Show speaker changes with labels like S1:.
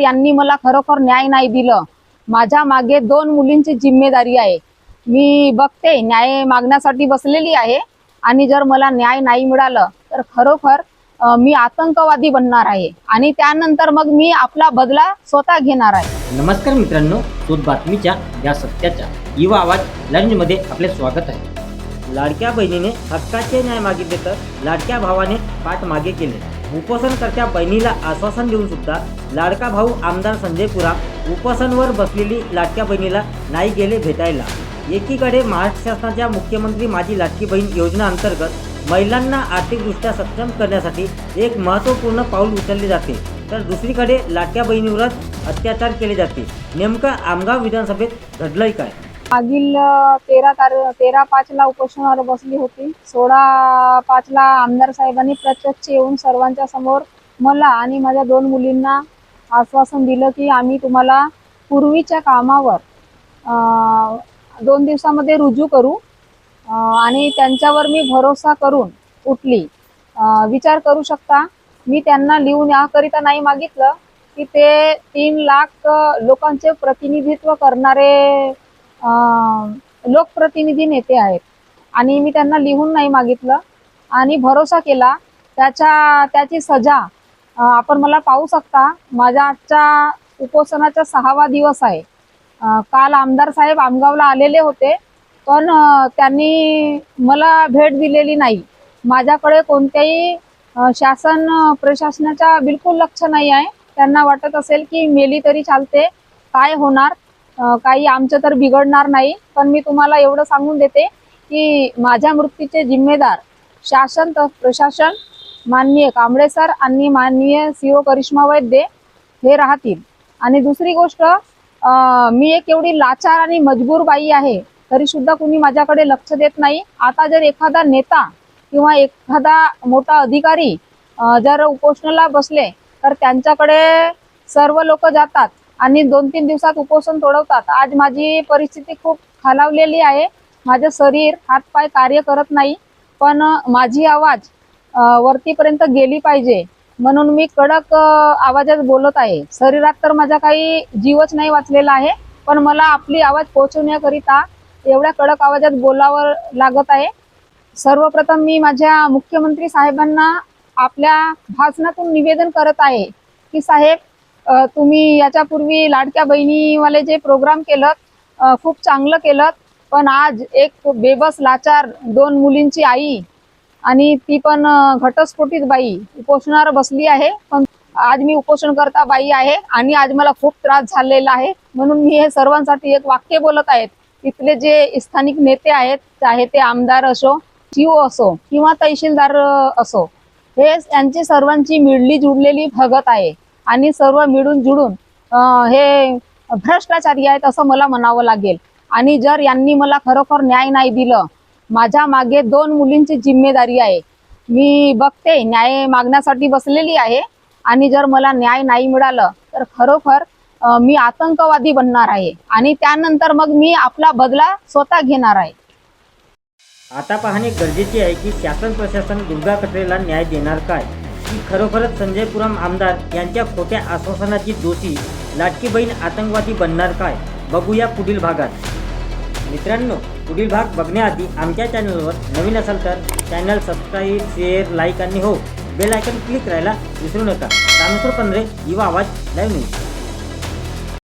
S1: यांनी मला खरोखर न्याय नाही दिलं. माझ्या मागे दोन मुलींची जिम्मेदारी आहे. मी बघते न्याय मागण्यासाठी बसलेली आहे आणि जर मला न्याय नाही मिळालं तर खरोखर मी आतंकवादी बनणार आहे आणि त्यानंतर मग मी आपला बदला स्वतः घेणार आहे.
S2: नमस्कार मित्रांनो शोध बातमीच्या या सत्याच्या युवा आवाज लंच मध्ये आपले स्वागत आहे. लाडक्या बहिणीने हक्काचे न्याय मागितले तर लाडक्या भावाने पाठ मागे केले. उपोषणकर्त्या बहिणीला आश्वासन देऊन सुद्धा लाडका भाऊ आमदार संजय पुराम उपोषणवर बसलेली लाडक्या बहिणीला नाही गेले भेटायला. एकीकडे महाराष्ट्र शासनाच्या मुख्यमंत्री माझी लाडकी बहीण योजना अंतर्गत महिलांना आर्थिकदृष्ट्या सक्षम करण्यासाठी एक महत्त्वपूर्ण पाऊल उचलले जाते तर दुसरीकडे लाडक्या बहिणीवरच अत्याचार केले जाते. नेमकं आमगाव विधानसभेत घडलंय काय?
S1: मागील तेरा तार तेरा पाचला उपोषणावर बसली होती. सोळा पाचला आमदार साहेबांनी प्रत्यक्ष येऊन सर्वांच्या समोर मला आणि माझ्या दोन मुलींना आश्वासन दिलं की आम्ही तुम्हाला पूर्वीच्या कामावर दोन दिवसामध्ये रुजू करू आणि त्यांच्यावर मी भरोसा करून उठली. विचार करू शकता मी त्यांना लिहून याकरिता नाही मागितलं की ते तीन लाख लोकांचे प्रतिनिधित्व करणारे लोकप्रतिनिधी नेते आहेत. आणि मी त्यांना लिहून नाही मागितलं. आणि भरोसा केला. त्याच्या त्याची सजा आपण मला पाहू शकता. माझ्या आजच्या उपोषणाचा सहावा दिवस आहे. काल आमदार साहेब आमगावला आलेले होते. पण त्यांनी मला भेट दिलेली नाही. माझ्याकडे कोणत्याही शासन प्रशासनाचा बिलकुल लक्ष नाही आहे. त्यांना वाटत असेल की मेली तरी चालते. काय होणार? काही आमचं तर बिघडणार नाही पण मी तुम्हाला एवढं सांगून देते की माझ्या मृत्यूचे जिम्मेदार शासन तर प्रशासन माननीय कांबळे सर आणि माननीय सी ओ करिश्मा वैद्य हे राहतील. आणि दुसरी गोष्ट मी एक एवढी लाचार आणि मजबूर बाई आहे तरी सुद्धा कुणी माझ्याकडे लक्ष देत नाही. आता जर एखादा नेता किंवा एखादा मोठा अधिकारी जर उपोषणाला बसले तर त्यांच्याकडे सर्व लोक जातात. आणि दोन तीन दिवसात उपोषण तोडवतात आज माझी परिस्थिती खूप खालावलेली आहे. माझं शरीर हातपाय कार्य करत नाही पण माझी आवाज वरतीपर्यंत गेली पाहिजे. म्हणून मी कडक आवाजात बोलत आहे. शरीरात तर माझा काही जीवच नाही वाचलेला आहे पण मला आपली आवाज पोहोचवण्याकरिता एवढ्या कडक आवाजात बोलावं लागत आहे. सर्वप्रथम मी माझ्या मुख्यमंत्री साहेबांना आपल्या भाषणातून निवेदन करत आहे की साहेब तुम्ही याच्यापूर्वी लाडक्या बहिणीवाले जे प्रोग्राम केलं खूप चांगलं केलं. पण आज एक बेबस लाचार दोन मुलींची आई आणि ती पण घटस्फोटीत बाई उपोषणावर बसली आहे. पण आज मी उपोषण करता बाई आहे आणि आज मला खूप त्रास झालेला आहे. म्हणून मी हे सर्वांसाठी एक वाक्य बोलत आहेत इथले जे स्थानिक नेते आहेत चाहे ते आमदार असो सीओ असो किंवा तहसीलदार असो हे यांची सर्वांची मिळली जुळलेली भगत आहे. आणि सर्व मिळून जुळून हे भ्रष्टाचारी आहेत असं मला म्हणावं लागेल. आणि जर यांनी मला खरोखर न्याय नाही दिलं माझ्या मागे दोन मुलींची जिम्मेदारी आहे. मी बघते न्याय मागण्यासाठी बसलेली आहे. आणि जर मला न्याय नाही मिळालं तर खरोखर मी आतंकवादी बनणार आहे. आणि त्यानंतर मग मी आपला बदला स्वतः घेणार आहे.
S2: आता पाहणे गरजेचे आहे की शासन प्रशासन दुर्गा कटरेला न्याय देणार काय? की खरोखरच संजयपुरम आमदार यांच्या खोट्या आश्वासनाची दोषी लाटकी बहीण आतंकवादी बनणार काय? बघूया पुढील भागात. मित्रांनो पुढील भाग बघण्याआधी आमच्या चॅनलवर नवीन असाल तर चॅनल सबस्क्राईब शेअर लाईक आणि हो बेल आयकन क्लिक करायला विसरू नका. रामेश्वर पंधरे युवा आवाज लाईव्ह न्यूज.